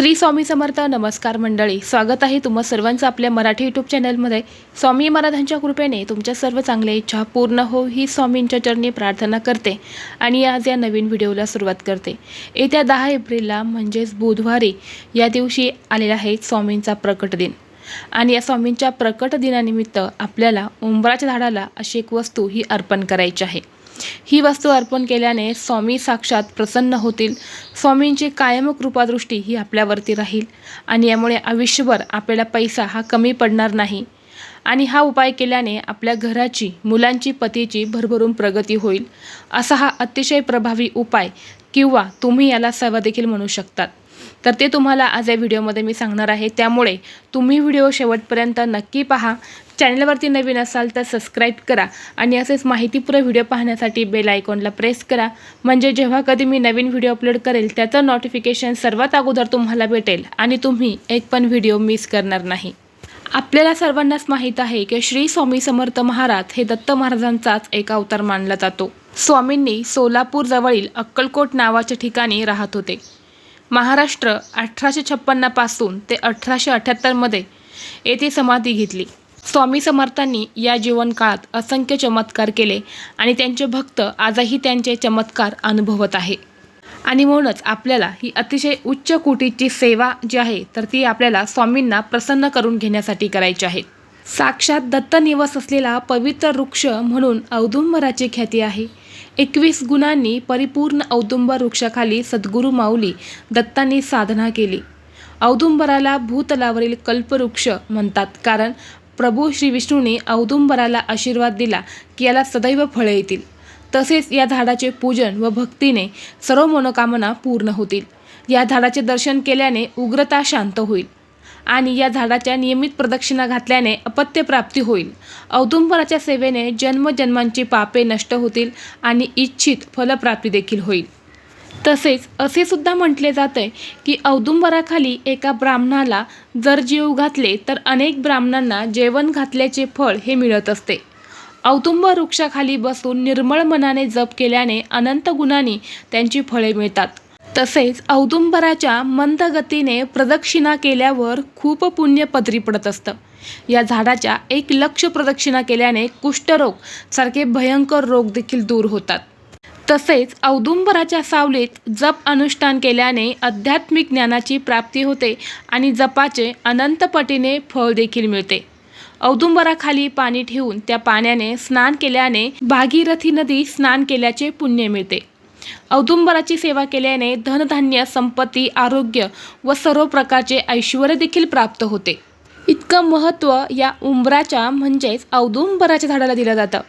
श्री स्वामी समर्थ नमस्कार मंडळी. स्वागत आहे तुम्हा सर्वांचं आपल्या मराठी यूट्यूब चॅनलमध्ये स्वामी महाराजांच्या कृपेने तुमच्या सर्व चांगल्या इच्छा पूर्ण हो ही स्वामींच्या चरणी प्रार्थना करते आणि आज या नवीन व्हिडिओला सुरुवात करते. येत्या दहा एप्रिलला म्हणजेच बुधवारी या दिवशी आलेला आहे स्वामींचा प्रकट दिन. आणि या स्वामींच्या प्रकट दिनानिमित्त आपल्याला उंबराच्या झाडाला अशी एक वस्तू ही अर्पण करायची आहे. ही वस्तू अर्पण केल्याने स्वामी साक्षात प्रसन्न होतील. स्वामींची कायम कृपादृष्टी ही आपल्यावरती राहील आणि यामुळे आयुष्यभर आपल्याला पैसा हा कमी पडणार नाही. आणि हा उपाय केल्याने आपल्या घराची मुलांची पतीची भरभरून प्रगती होईल. असा हा अतिशय प्रभावी उपाय किंवा तुम्ही याला सेवा देखील म्हणू शकतात. तर ते तुम्हाला आज या व्हिडिओमध्ये मी सांगणार आहे. त्यामुळे तुम्ही व्हिडिओ शेवटपर्यंत नक्की पहा. चॅनलवरती नवीन असाल तर सबस्क्राईब करा आणि असेच माहितीपूर्ण व्हिडिओ पाहण्यासाठी बेल आयकॉनला प्रेस करा. म्हणजे जेव्हा कधी मी नवीन व्हिडिओ अपलोड करेल त्याचं नोटिफिकेशन सर्वात अगोदर तुम्हाला भेटेल आणि तुम्ही एक पण व्हिडिओ मिस करणार नाही. आपल्याला सर्वांनाच माहीत आहे की श्री स्वामी समर्थ महाराज हे दत्त महाराजांचाच एक अवतार मानला जातो. स्वामींनी सोलापूरजवळील अक्कलकोट नावाच्या ठिकाणी राहत होते. महाराष्ट्र अठराशे छप्पन्नपासून ते अठराशे अठ्ठ्याहत्तरमध्ये येथे समाधी घेतली. स्वामी समर्थांनी या जीवनकाळात असंख्य चमत्कार केले आणि त्यांचे भक्त आजही त्यांचे चमत्कार अनुभवत आहे. आणि म्हणूनच आपल्याला ही अतिशय उच्च कोटीची सेवा जी आहे तर ती आपल्याला स्वामींना प्रसन्न करून घेण्यासाठी करायची आहे. साक्षात दत्त निवास असलेला पवित्र वृक्ष म्हणून औदुंबराची ख्याती आहे. एकवीस गुणांनी परिपूर्ण औदुंबर वृक्षाखाली सद्गुरू माऊली दत्तांनी साधना केली. औदुंबराला भूतलावरील कल्पवृक्ष म्हणतात कारण प्रभू श्री विष्णूने औदुंबराला आशीर्वाद दिला की याला सदैव फळे येतील. तसेच या झाडाचे पूजन व भक्तीने सर्व मनोकामना पूर्ण होतील. या झाडाचे दर्शन केल्याने उग्रता शांत होईल आणि या झाडाच्या नियमित प्रदक्षिणा घातल्याने अपत्य प्राप्ती होईल. औदुंबराच्या सेवेने जन्मजन्मांची पापे नष्ट होतील आणि इच्छित फलप्राप्ती देखील होईल. तसेच असे सुद्धा म्हटले जाते की औदुंबराखाली एका ब्राह्मणाला जर जीव घातले तर अनेक ब्राह्मणांना जेवण घातल्याचे फळ हे मिळत असते. औदुंबर वृक्षाखाली बसून निर्मळ मनाने जप केल्याने अनंत गुणांनी त्यांची फळे मिळतात. तसेच औदुंबराच्या मंद गतीने प्रदक्षिणा केल्यावर खूप पुण्य पदरी पडत असतं. या झाडाच्या एक लक्ष प्रदक्षिणा केल्याने कुष्ठरोग सारखे भयंकर रोग देखील दूर होतात. तसेच औदुंबराच्या सावलीत जप अनुष्ठान केल्याने आध्यात्मिक ज्ञानाची प्राप्ती होते आणि जपाचे अनंतपटीने फळ देखील मिळते. औदुंबराखाली पाणी ठेवून त्या पाण्याने स्नान केल्याने भागीरथी नदी स्नान केल्याचे पुण्य मिळते. औदुंबराची सेवा केल्याने धनधान्य संपत्ती आरोग्य व सर्व प्रकारचे ऐश्वर देखील प्राप्त होते. इतकं महत्त्व या उंबराच्या म्हणजेच औदुंबराच्या झाडाला दिलं जातं.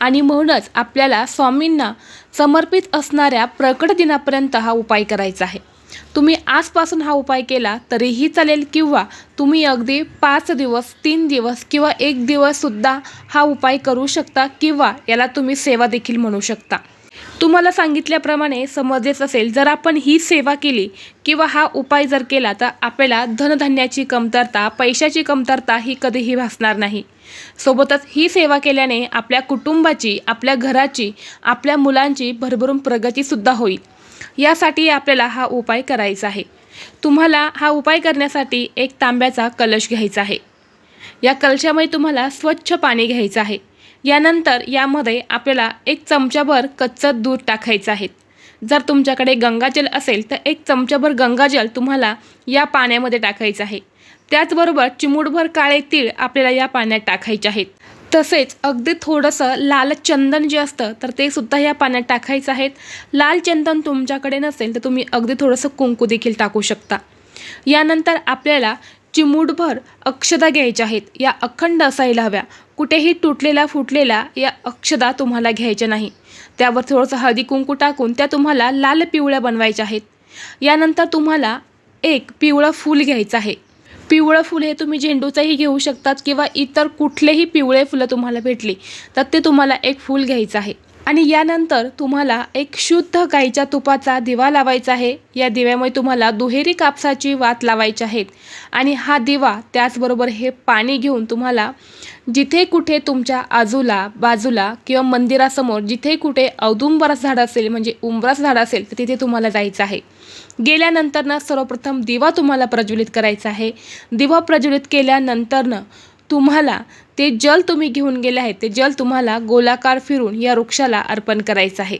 आणि म्हणूनच आपल्याला स्वामींना समर्पित असणाऱ्या प्रकट दिनापर्यंत हा उपाय करायचा आहे. तुम्ही आजपासून हा उपाय केला तरीही चालेल किंवा तुम्ही अगदी पाच दिवस तीन दिवस किंवा एक दिवससुद्धा हा उपाय करू शकता किंवा याला तुम्ही सेवा देखील म्हणू शकता. तुम्हाला सांगितल्याप्रमाणे समजेच असेल जर आपण ही सेवा केली किंवा हा उपाय जर केला तर आपल्याला धनधान्याची कमतरता पैशाची कमतरता ही कधीही भासणार नाही. सोबतच ही सेवा केल्याने आपल्या कुटुंबाची आपल्या घराची आपल्या मुलांची भरभरून प्रगतीसुद्धा होईल. यासाठी आपल्याला हा उपाय करायचा आहे. तुम्हाला हा उपाय करण्यासाठी एक तांब्याचा कलश घ्यायचा आहे. या कलशामध्ये तुम्हाला स्वच्छ पाणी घ्यायचं आहे. यानंतर यामध्ये आपल्याला एक चमचाभर कच्चं दूध टाकायचं आहे. जर तुमच्याकडे गंगाजल असेल तर एक चमचाभर गंगाजल तुम्हाला या पाण्यामध्ये टाकायचं आहे. त्याचबरोबर चिमूटभर काळे तीळ आपल्याला या पाण्यात टाकायचे आहेत. तसेच अगदी थोडंसं लाल चंदन जे असतं तर ते सुद्धा या पाण्यात टाकायचं आहेत लाल चंदन तुमच्याकडे नसेल तर तुम्ही अगदी थोडंसं कुंकू देखील टाकू शकता. यानंतर आपल्याला चिमूटभर अक्षदा घ्यायच्या आहेत या अखंड असायला हव्या. कुठेही तुटलेल्या फुटलेल्या या अक्षदा तुम्हाला घ्यायच्या नाही. त्यावर थोडंसं हळदी कुंकू टाकून त्या तुम्हाला लाल पिवळ्या बनवायच्या आहेत. यानंतर तुम्हाला एक पिवळं फूल घ्यायचं आहे. पिवळं फूल हे तुम्ही झेंडूचंही घेऊ शकतात किंवा इतर कुठलेही पिवळे फुलं तुम्हाला भेटली तर ते तुम्हाला एक फूल घ्यायचं आहे. आणि यानंतर तुम्हाला एक शुद्ध गाईच्या तुपाचा दिवा लावायचा आहे. या दिव्यामुळे तुम्हाला दुहेरी कापसाची वात लावायची आहेत. आणि हा दिवा त्याचबरोबर हे पाणी घेऊन तुम्हाला जिथे कुठे तुमच्या आजूला बाजूला किंवा मंदिरासमोर जिथे कुठे औदुंबरस झाड असेल म्हणजे उंबरस झाड असेल तर तिथे तुम्हाला जायचं आहे. गेल्यानंतरनं सर्वप्रथम दिवा तुम्हाला प्रज्वलित करायचा आहे. दिवा प्रज्वलित केल्यानंतरनं तुम्हाला ते जल तुम्ही घेऊन गेले आहे ते जल तुम्हाला गोलाकार फिरून या वृक्षाला अर्पण करायचं आहे.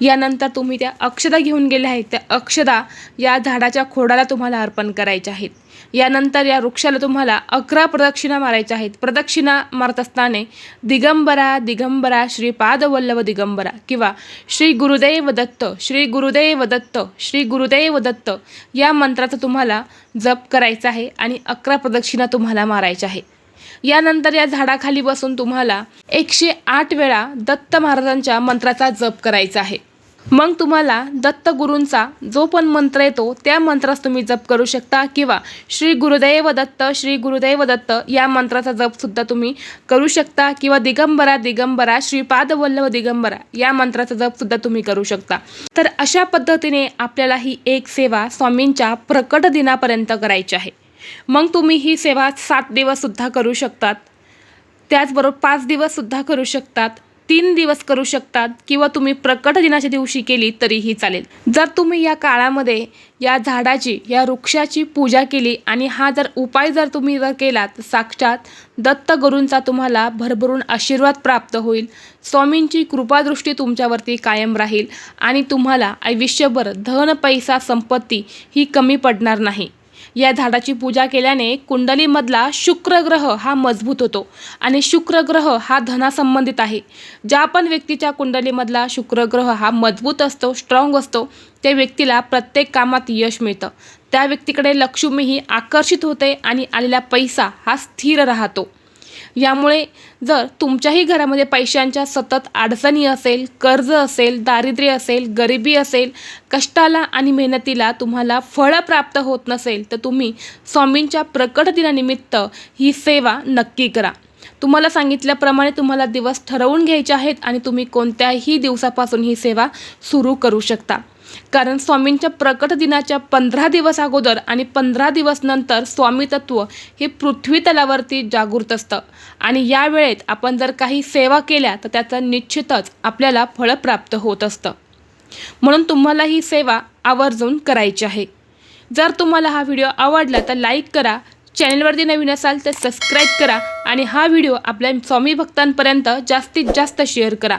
यानंतर तुम्ही त्या अक्षदा घेऊन गेल्या आहेत त्या अक्षदा या झाडाच्या खोडाला तुम्हाला अर्पण करायच्या आहेत. यानंतर या वृक्षाला तुम्हाला अकरा प्रदक्षिणा मारायच्या आहेत. प्रदक्षिणा मारत असताना दिगंबरा दिगंबरा श्री पादवल्लव दिगंबरा किंवा श्री गुरुदेव दत्त श्री गुरुदेव दत्त श्री गुरुदेव दत्त या मंत्राचा तुम्हाला जप करायचा आहे आणि अकरा प्रदक्षिणा तुम्हाला मारायच्या आहे यानंतर या झाडाखाली बसून तुम्हाला एकशे आठ वेळा दत्त महाराजांच्या मंत्राचा जप करायचा आहे. मग तुम्हाला दत्तगुरूंचा जो पण मंत्र येतो त्या मंत्रास तुम्ही जप करू शकता किंवा श्री गुरुदेव दत्त श्री गुरुदेव दत्त या मंत्राचा जपसुद्धा तुम्ही करू शकता किंवा दिगंबरा दिगंबरा श्रीपाद वल्लभ दिगंबरा या मंत्राचा जपसुद्धा तुम्ही करू शकता. तर अशा पद्धतीने आपल्याला ही एक सेवा स्वामींच्या प्रकट दिनापर्यंत करायची आहे. मग तुम्ही ही सेवा सात दिवससुद्धा करू शकतात. त्याचबरोबर पाच दिवससुद्धा करू शकतात. तीन दिवस करू शकतात किंवा तुम्ही प्रकट दिनाच्या दिवशी केली तरीही चालेल. जर तुम्ही या काळामध्ये या झाडाची या वृक्षाची पूजा केली आणि हा जर उपाय जर तुम्ही जर केला तर साक्षात दत्त गुरूंचा तुम्हाला भरभरून आशीर्वाद प्राप्त होईल. स्वामींची कृपादृष्टी तुमच्यावरती कायम राहील आणि तुम्हाला आयुष्यभर धन पैसा संपत्ती ही कमी पडणार नाही. या झाडाची पूजा केल्याने कुंडलीमधला शुक्र ग्रह हा मजबूत होतो आणि शुक्र ग्रह हा धनासंबंधित आहे. ज्या पण व्यक्तीच्या कुंडलीमधला शुक्र ग्रह हा मजबूत असतो स्ट्रॉंग असतो त्या व्यक्तीला प्रत्येक कामात यश मिळतं. त्या व्यक्तीकडे लक्ष्मीही आकर्षित होते आणि आलेला पैसा हा स्थिर राहतो. यामुळे जर तुमच्याही घरामध्ये पैशांच्या सतत अडचणी असेल कर्ज असेल दारिद्र्य असेल गरिबी असेल कष्टाला आणि मेहनतीला तुम्हाला फळं प्राप्त होत नसेल तर तुम्ही स्वामींच्या प्रकट दिनानिमित्त ही सेवा नक्की करा. तुम्हाला सांगितल्याप्रमाणे तुम्हाला दिवस ठरवून घ्यायचे आहेत आणि तुम्ही कोणत्याही दिवसापासून ही सेवा सुरू करू शकता. कारण स्वामींच्या प्रकट दिनाच्या पंधरा दिवस अगोदर आणि पंधरा दिवस नंतर स्वामी तत्व हे पृथ्वी तलावरती जागृत असतं. आणि या वेळेत आपण जर काही सेवा केल्या तर त्याचं निश्चितच आपल्याला फळ प्राप्त होत असतं. म्हणून तुम्हाला ही सेवा आवर्जून करायची आहे. जर तुम्हाला हा व्हिडिओ आवडला तर लाईक करा चॅनलवरती नवीन असाल तर सबस्क्राईब करा आणि हा व्हिडिओ आपल्या स्वामी भक्तांपर्यंत जास्तीत जास्त शेअर करा.